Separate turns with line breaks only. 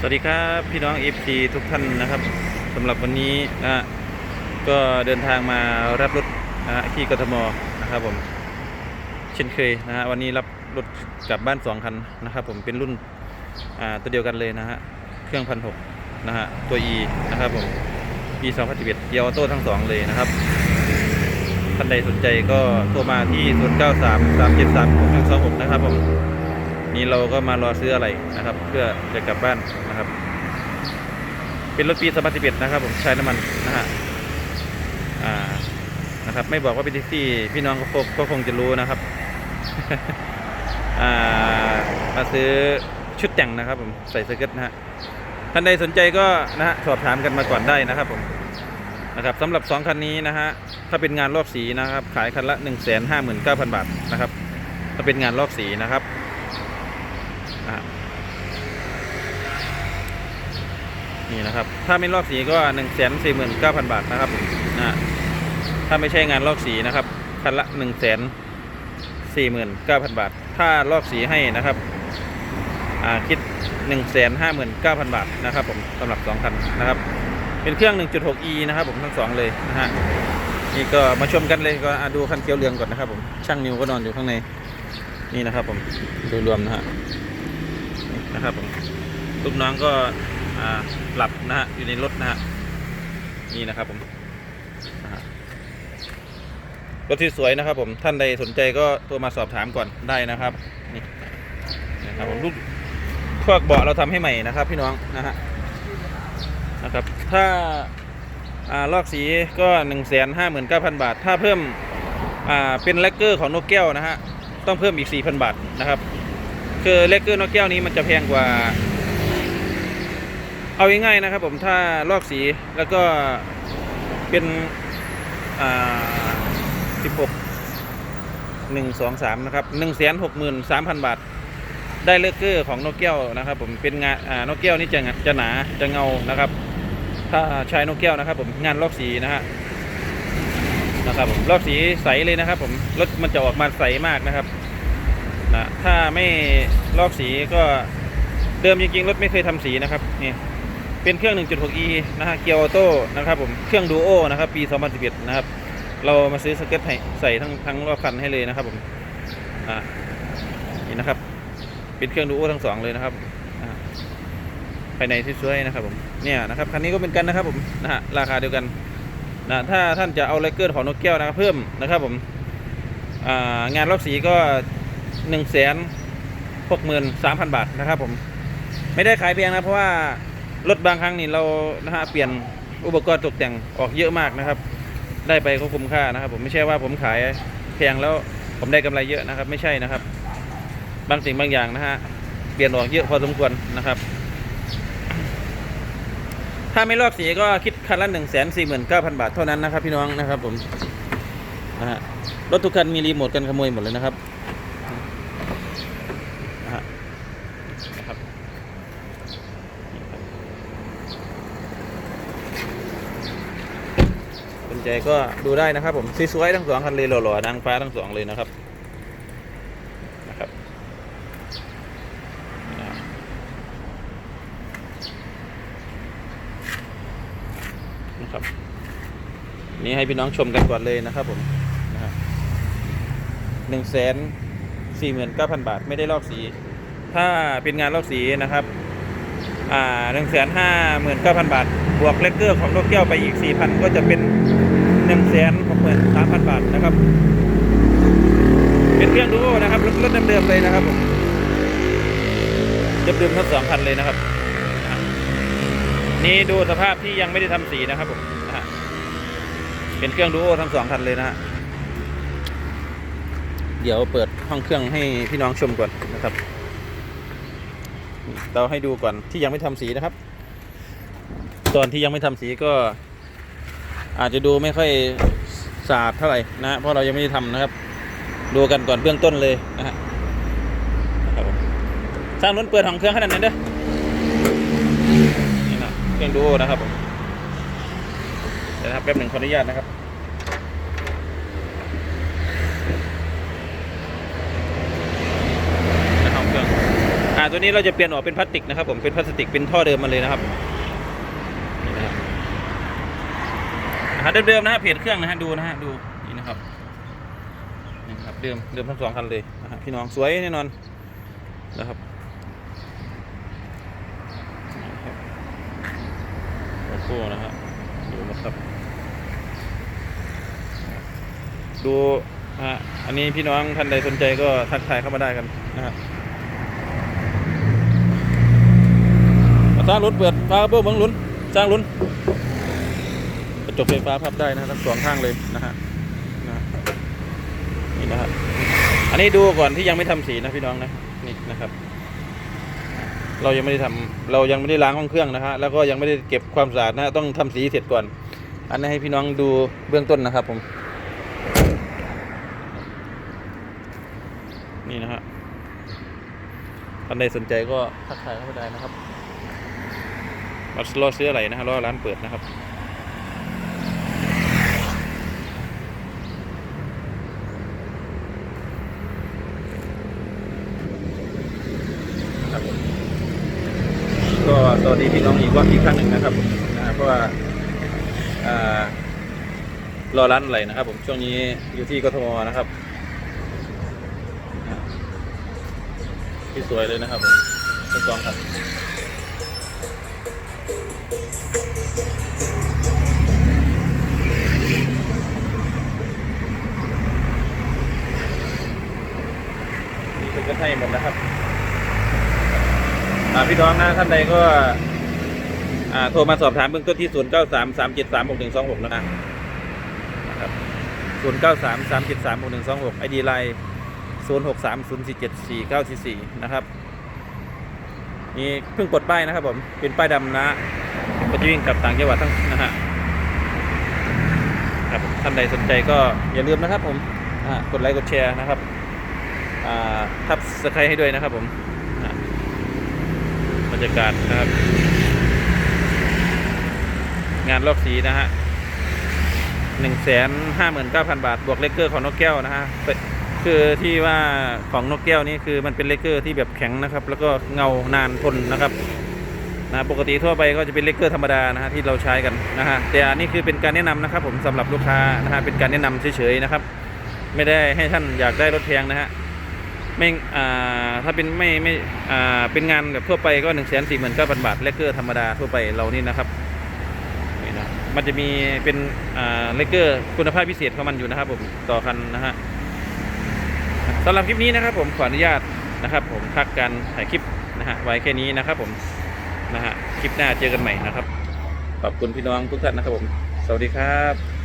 สวัสดีครับพี่น้อง FC ทุกท่านนะครับสำหรับวันนี้นะฮะก็เดินทางมารับรถนะฮะที่กทมนะครับผมเช่นเคยนะฮะวันนี้รับรถกลับบ้านสองคันนะครับผมเป็นรุ่นอ่าตัวเดียวกันเลยนะฮะเครื่องพันหกนะฮะตัว E นะครับผม E 2 0 1 1เกียร์ออโต้ทั้งสองเลยนะครับท่านใดสนใจก็โทรมาที่ 0 9 3 3 7 3 6 1 2 6 นะครับผม นี่เราก็มารอซื้ออะไรนะครับ เพื่อจะกลับบ้านนะครับ เป็นรถปี2011นะครับ ผมใช้น้ำมันนะฮะอ่านะครับ ไม่บอกว่าเป็นแท็กซี่พี่น้องก็คงก็คงจะรู้นะครับอ่ามาซื้อชุดแต่งนะครับ ผมใส่สเกิร์ตนะฮะท่านใดสนใจก็นะฮะสอบถามกันมาก่อนได้นะครับ ผมนะครับสำหรับ 2 คันนี้นะฮะถ้าเป็นงานลอกสีนะครับ ขายคันละ 1 5 9 0 0 0 บาทนะครับ ถ้าเป็นงานลอกสีนะครับ อะ นี่นะครับ ถ้าไม่ลอกสีก็1นึ่งแสนสี่หมื่นเก้าพันบาทนะครับนะถ้าไม่ใช่งานลอกสีนะครับคันละ1นึ่งแสนสี่หมื่นเก้าพันบาท ถ้าลอกสีให้นะครับอ่าคิด1นึ่งแสนห้าหมื่นเก้าพันบาทนะครับผมสำหรับ2คันนะครับ เป็นเครื่อง 1.6e นะครับผมทั้งสองเลยนะฮะนี่ก็มาชมกันเลยก็อะดูคันเขียวเหลืองก่อนนะครับผมช่างนิวก็นอนอยู่ข้างในนี่นะครับผมโดยรวมนะฮะนะครับผมลูกน้องก็ หลับนะฮะอยู่ในรถนะฮะนี่นะครับผมรถที่สวยนะครับ ผมท่านใดสนใจก็โทรมาสอบถามก่อนได้นะครับนี่นะครับผมลูกพวกเบาะเราทำให้ใหม่นะครับ พี่น้องนะฮะนะครับ ถ้าอ่าลอกสีก็1นึ่งแสนห้าหมื่นเก้าพันบาท ถ้าเพิ่มอ่าเป็นแลกเกอร์ของนกแก้วนะฮะต้องเพิ่มอีกสี่พันบาทนะครับ คือเลกเกอร์นกแก้วนี้มันจะแพงกว่า เอาง่ายๆนะครับผมถ้าลอกสีแล้วก็เป็นอ่าสิบหกหนึ่งสองสามนะครับหนึ่งแสนหกหมื่นสามพันบาท ได้เลกเกอร์ของนกแก้วนะครับ ผมเป็นงานอ่านกแก้วนี่จะจะหนาจะเงานะครับ ถ้าใช้นกแก้วนะครับ ผมงานลอกสีนะฮะนะครับผมลอกสีใสเลยนะครับ ผมรถมันจะออกมาใสมากนะครับนะถ้าไม่ลอกสีก็เดิมจริงๆรถไม่เคยทำสีนะครับนี่ เป็นเครื่อง 1.6e นะฮะเกียร์ออโต้นะครับผมเครื่องดูโอนะครับปี 2011 นะครับ เรามาซื้อสเก็ตใใส่ทั้งทั้งรอบคันให้เลยนะครับผมอ่านี่นะครับ เป็นเครื่องดูโอทั้งสองเลยนะครับอ่าภายในที่สวยนะครับผมเนี่ยนะครับคันนี้ก็เป็นกันนะครับผมนะฮะราคาเดียวกันนะถ้าท่านจะเอาไลเกอร์ของนกแก้วนะครับเพิ่มนะครับผมอ่างานลอกสีก็หนึ่งแสนหกหมื่นสามพันบาทนะครับผมไม่ได้ขายแพงนะเพราะว่า รถบางครั้งนี่เรานะฮะเปลี่ยนอุปกรณ์ตกแต่งออกเยอะมากนะครับ ได้ไปก็คุ้มค่านะครับ ผมไม่ใช่ว่าผมขายแพงแล้วผมได้กำไรเยอะนะครับ ไม่ใช่นะครับ บางสิ่งบางอย่างนะฮะเปลี่ยนออกเยอะพอสมควรนะครับ ถ้าไม่ลอกสีก็คิดคันละหนึ่งแสนสี่หมื่นเก้าพันบาทเท่านั้นนะครับ พี่น้องนะครับ ผมนะฮะรถทุกคันมีรีโมทกันขโมยหมดเลยนะครับ นะฮะนะครับนี่ครับส นใจก็ดูได้นะครับ ผมสวยๆทั้งสองคันเลยหล่อๆนางฟ้าทั้งสองเลยนะครับนะครับนะครับ นี่ให้พี่น้องชมกันก่อนเลยนะครับ ผมนะฮะหนึ่งแสน49,000บาทไม่ได้ลอกสี ถ้าเป็นงานลอกสีนะครับอ่งแสนห้า1 5 9 0 0 0บาท บวกเลกเกอร์ของนกแก้วไปอีก4,000ก็จะเป็น 1 6 3 0 0 0บาทนะครับ เป็นเครื่องดูโอนะครับรถรถเดิมๆเลยนะครับผมเดิมๆทั้งสองคันเลยนะครับ นี่ดูสภาพที่ยังไม่ได้ทำสีนะครับผมเป็นเครื่องดูโอทั้งสองคันเลยนะฮะเดี๋ยวเปิดห้องเครื่องให้พี่น้องชมก่อนนะครับ เราให้ดูก่อนที่ยังไม่ทำสีนะครับ ตอนที่ยังไม่ทำสีก็ อาจจะดูไม่ค่อยสะอาดเท่าไหร่นะฮะเพราะเรายังไม่ได้ทำนะครับ ดูกันก่อนเบื้องต้นเลยนะฮะสร้างนุ้นเปิดห้องเครื่องขนาดนั้นเด้อนี่นะเครื่องดูนะครับผมเดี๋ยวนะครับแป๊บหนึ่งขออนุญาตนะครับในห้องเครื่องอ่าตัวนี้เราจะเปลี่ยนออกเป็นพลาสติกนะครับผมเป็นพลาสติกเป็นท่อเดิมมาเลยนะครับนี่นะครับ อ่าเดิมๆนะฮะเพจเครื่องนะฮะดูนะฮะดูนี่นะครับนี่นะครับเดิมเดิมทั้งสองคันเลยนะฮะพี่น้องสวยแน่นอนนะครับนี่ครับโลโก้นะฮะดูนะครับดูฮะอันนี้พี่น้องท่านใดสนใจก็ทักทายเข้ามาได้กันนะฮะสร้างรถเปิดฟ้าเบื้องเบิ้งลุ้นสร้างลุ้น จกไฟฟ้าพับได้นะทั้งสองข้างเลยนะฮะนะนี่นะฮะอันนี้ดูก่อนที่ยังไม่ทำสีนะพี่น้องนะนี่นะครับ เรายังไม่ได้ทำเรายังไม่ได้ล้างห้องเครื่องนะฮะแล้วก็ยังไม่ได้เก็บความสะอาดนะต้องทำสีเสร็จก่อน อันนี้ให้พี่น้องดูเบื้องต้นนะครับ ผม นี่นะฮะท่านใดสนใจก็ทักทายเข้ามาได้นะครับมารอซื้ออะไรนะฮะรอร้านเปิดนะครับผมก็ส วัสดีพี่น้องอีกว่าอีกครั้งหนึ่งนะครับนะฮะเพราะว่าอ่ารอร้านอะไรนะครับ ผมช่วงนี้อยู่ที่กทมนะครับที่สวยเลยนะครับผมทดลองครับนี่เป็นกระไทยหมดนะครับพี่น้องนะท่านใดก็ อ่าโทรมาสอบถามเบื้องต้นที่ 0 9 3 3 7 3 6 1 2 6 แล้วนะครับ0 9 3 3 7 3 6 1 2 6ไอดีไลน์0 6 3 0 4 7 4 9 4 4 นะครับ นี่เพิ่งปลดป้ายนะครับผม เป็นป้ายดำนะก็จะวิ่งกลับต่างจังหวัดทั้งนะฮะครับท่านใดสนใจก็อย่าลืมนะครับผมกดไลค์กดแชร์นะครับทับสไครให้ด้วยนะครับผมบรรยากาศนะครับ งานลอกสีนะฮะหนึ่งแสนห้าหมื่นเก้าพันบาท บวกเลกเกอร์ของนกแก้วนะฮะคือที่ว่าของนกแก้วนี่คือมันเป็นเลกเกอร์ที่แบบแข็งนะครับ แล้วก็เงานานทนนะครับนะปกติทั่วไปก็จะเป็นเลกเกอร์ธรรมดานะฮะที่เราใช้กันนะฮะแต่อันนี้คือเป็นการแนะนำนะครับ ผมสำหรับลูกค้านะฮะเป็นการแนะนำเฉยๆนะครับ ไม่ได้ให้ท่านอยากได้รถแพงนะฮะไม่อ่าถ้าเป็นไม่ไม่อ่าเป็นงานแบบทั่วไปก็หนึ่งแสนสี่หมื่นเก้าพันบาทเลกเกอร์ธรรมดาทั่วไปเรานี่นะครับ มันจะมีเป็นเลเกอร์คุณภาพพิเศษของมันอยู่นะครับผมต่อคันนะฮะสำหรับคลิปนี้นะครับ ผมขออนุญาตนะครับ ผมพักการถ่ายคลิปนะฮะไว้แค่นี้นะครับ ผมนะฮะคลิปหน้าเจอกันใหม่นะครับขอบคุณพี่น้องทุกท่านนะครับผม สวัสดีครับ